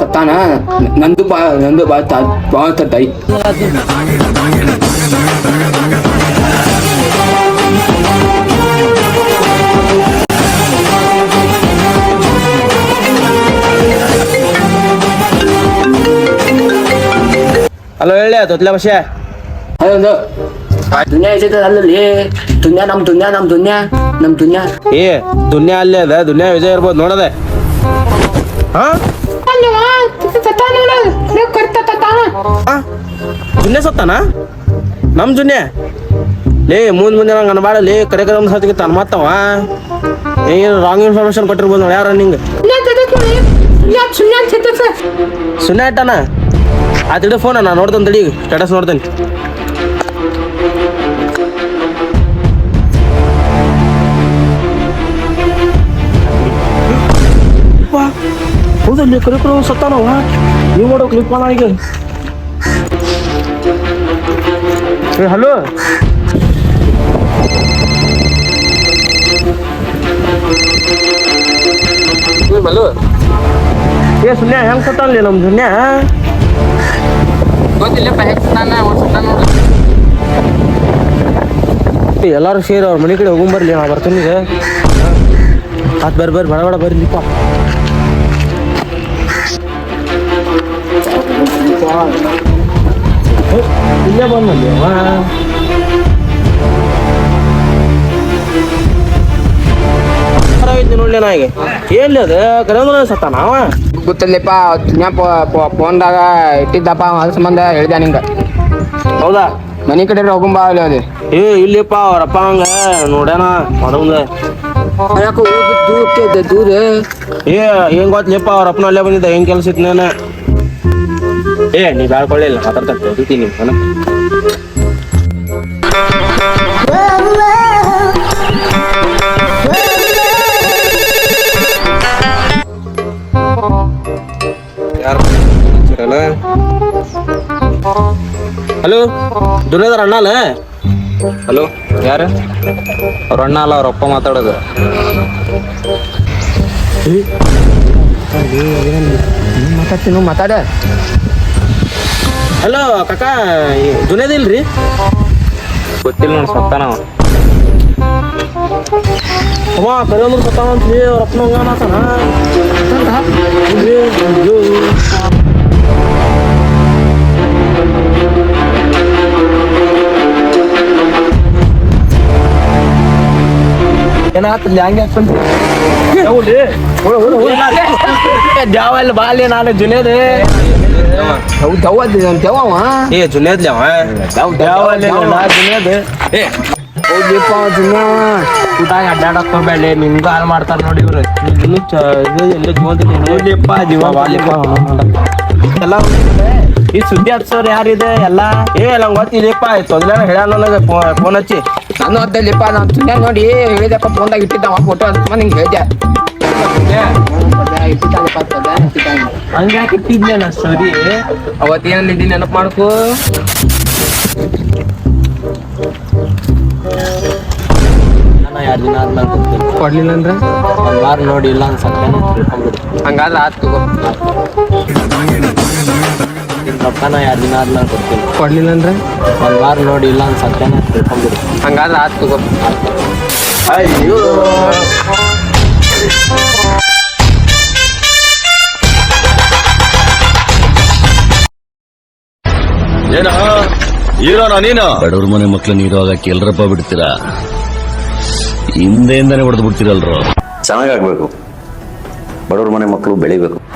ಸತ್ತಾನ ನಂದು ಬಾ ನಂದು ಬಾ ಬಾ ತಟ್ಟಾಯಿ ಹಲೋ ಹೇಳಿ ತೊತ್ಲೆ ಭಾಷೆ. ಅದೊಂದು ದುನಿಯಾ ಐತೈತೆ ಅಲ್ಲಲ್ಲಿ? ದುನಿಯಾ ನಮ್ ದುನಿಯಾ ನಮ್ ದುನಿಯಾ ನಮ್ ದುನಿಯಾ. ಏ ದುನಿಯಾ ಅಲ್ಲೇ ಅದ ದುನಿಯಾ ವಿಜಯ ಇರ್ಬೋದು ನೋಡದೆ. ಹಾ? ದುನ್ಯಾ ಸತ್ತಾನ? ನಮ್ ಜುನ್ಯ? ಲೇ ಮುಂದೆ ಮುಂದೆ ನಂಗೆ ಅನ್ಬಾಡ ಲೇ ಕರೆ ಕರೆ ಒಂದು ಸತಿಗೆ ತನ್ನ ಮತ್ತವ ಏನು ರಾಂಗ್ ಇನ್ಫಾರ್ಮೇಶನ್ ಕೊಟ್ಟಿರ್ಬೋದು ನೋಡಿ ಯಾರು ನಿಂಗೆ? ಸುನ್ಯ ಇಟ್ಟಾನ? ಆ ತಿಳಿ ಫೋನ್ ನಾ ನೋಡ್ತೇನೆ ತಡಿ ಸ್ಟೇಟಸ್ ನೋಡ್ತೇನೆ. ಹೌದಲ್ಲಿ ಕರೆ ಕರೆ ಸತ್ತಾನವ? ನೀವು ಮಾಡೋ ಕ್ಲಿಪ್ ಮಾಡ ಈಗ. ಏ ಹಲೋ? ಹಲೋ? ಏ ಸುನ್ಯ ಹೆಂಗ್ ಸತ್ತಲ್ಲಿ ನಮ್ ಸುನ್ಯ ಗೊತ್ತಿಲ್ಲಪ್ಪ ಹೆಂಗ್ ಸತ್ತಾನ ಅವ್ನು ಸತ್ತಾನ ನೋಡು. ಎಲ್ಲಾರು ಸೇರಿ ಅವ್ರ ಮನೆ ಕಡೆ ಹೋಗೊಂಬರ್ಲಿ ನಾ ಬರ್ತೀನಿ ಅದ್ ಬರ್ ಬರ್ರಿ ಬಡಬಡ ಬಡ ಬಡ ಬರ್ಲಿಪ್ಪ ಇಲ್ಲೇ ಬಂದಲ್ಲಿ ನೋಡ್ಲಿ ನಾ ಈಗ ಏನ್ಲಿ ಅದು? ಕರೆಂದ್ರ ಸತ್ತಾನ ಅವ? ಗೊತ್ತಲ್ಲಪ್ಪ ದುನಿಯಾ ಫೋನ್ದಾಗ ಇಟ್ಟಿದ್ದಪ್ಪ ಅದ್ರ ಸಂಬಂಧ ಹೇಳಿದೆ ನಿಂಗೆ? ಹೌದಾ? ಮನೆ ಕಡೆ ಹೋಗುಂಬ ಅಲ್ಲಿ ಅದೇ ಏ ಇಲ್ಲಿಪ್ಪ ಅವರಪ್ಪ ಹಂಗ ನೋಡ್ಯಾನ ಯಾಕೋ ಯಾಕೆ ದೂರ ದೂರ? ಏ ಹೆಂಗ್ ಗೊತ್ತಿಲ್ಲಪ್ಪ ಅವರಪ್ಪನ ಅಲ್ಲೇ ಬಂದಿದ್ದ ಹೆಂಗ್ ಕೆಲಸ ಇತ್ತು ನಾನು ಏ ನೀ ಬ್ಯಾಳ್ಕೊಳ್ಳಿಲ್ಲ ಮಾತಾಡ್ತಾ ನಿಮ್ಮ ನಾನು ಹಲೋ ದುನಿಯಾದರ ಅಣ್ಣ ಅಲ್ಲ ಹಲೋ ಯಾರು ಅವ್ರ ಅಣ್ಣ ಅಲ್ಲ ಅವ್ರ ಅಪ್ಪ ಮಾತಾಡೋದು ಮಾತಾಡ್ತೀನಿ ಮಾತಾಡ ಹಲೋ ಕಾಕ ದುನಿಯಾದ ಇಲ್ರಿ ಗೊತ್ತಿಲ್ಲ ನೋಡಿ ಸತ್ತಾನ ಅವ. ಅವ ಕರೆಯಂದ್ರ ಸತ್ತಾನ ಅಂತ ಹೇಳಿ ಅವ್ರ ಅಪ್ಪನ ಹಂಗ ಅನ್ನತಾನ ಏನಾಗ್ತದೆ ಹಂಗೆ ದ್ಯಾವಲ್ಲಿ ಬಾಲಿ ನಾನು ಜುನೇದ್. ಹೌದು ದವ್ವ ದೆವ್ವ ಏ ಜುನೇದ್ ಅವ? ದ್ಯಾವಲ್ಲಿ ನಾ ಜುನೇದ್. ಏ. ಹೌದಪ್ಪ ದುನಿಯಾ ಊಟಾಗ ಅಡ್ಡಾಡಕ್ ಹೋಗ್ಬೇಡಿ ನಿಮ್ಗೂ ಹಾಳು ಮಾಡ್ತಾರ ನೋಡಿ ಇವ್ರು. ಇನ್ನು ಇದು ಎಲ್ಲ ಜೀವಂತ ನೋಡ್ಲಿಪ್ಪ ಜೀವ ಬಾಲಿಪ್ಪ ಎಲ್ಲ ಈ ಸುದ್ದಿ ಹಚ್ಚೋರ್ ಯಾರಿದೆ? ಎಲ್ಲ? ಏ ನಂಗೆ ಗೊತ್ತಿಲ್ಲಪ್ಪ ತೊಂದ್ರೆ ಹೇಳ್ಯಾನ ನನಗೆ ಫೋನ್ ಹಚ್ಚಿ. ನಾನು ಅದ್ದಲ್ಲಿಪ್ಪ ನಾನು ದುನಿಯಾ ನೋಡಿ ಹೇಳಿದಪ್ಪ ಫೋನ್ದಾಗ ಇಟ್ಟಿದ್ದ ಫೋಟೋ ಅಂತ ನಿಂಗೆ ಹೇಳಿದೆ. ಇಟ್ಟಿದ್ದಾನಪ್ಪ ಇಟ್ಟಿದ್ದಾನೆ ಹಂಗೆ ಯಾಕೆ ಇಟ್ಟಿದ್ನೆ ನಾ ಸರಿ ಅವತ್ತೇನಿದ್ದೀನಿ ನೆನಪು ಮಾಡ್ಕೋ ನಾನು ದಿನ ಆದ್ಮೇಲೆ ಕೊಡ್ತೀನಿ ಕೊಡ್ಲಿಲ್ಲ ಅಂದ್ರೆ ಒಂದು ವಾರ ನೋಡಿ ಇಲ್ಲ ಅನ್ಸತ್ತೇನೆ ತಿಳ್ಕೊಂಬಿಡು ಹಂಗಾದ್ರೆ ಆತು ರೊಕ್ಕನ ಎರಡು ದಿನ ಆದ್ಮೇಲೆ ಕೊಡ್ತೀನಿ ಕೊಡ್ಲಿಲ್ಲ ಅಂದ್ರೆ ಒಂದು ವಾರ ನೋಡಿ ಇಲ್ಲ ಅನ್ಸತ್ತೇನೆ ತಿಳ್ಕೊಂಬಿಡು ಹಂಗಾದ್ರೆ ಆತು ಅಯ್ಯೋ. ಏನ? ಹೀರೋನ ನೀನು? ಬಡವ್ರ ಮನೆ ಮಕ್ಳನ್ನ ನೀರು ಆಗಕ್ಕೆ ಎಲ್ರಪ್ಪ ಬಿಡ್ತೀರಾ? ಹಿಂದೆಯಿಂದಾನೆ ಹೊಡೆದು ಬಿಡ್ತೀರಲ್ರು? ಚೆನ್ನಾಗಾಗ್ಬೇಕು. ಬಡವ್ರ ಮನೆ ಮಕ್ಕಳು ಬೆಳಿಬೇಕು.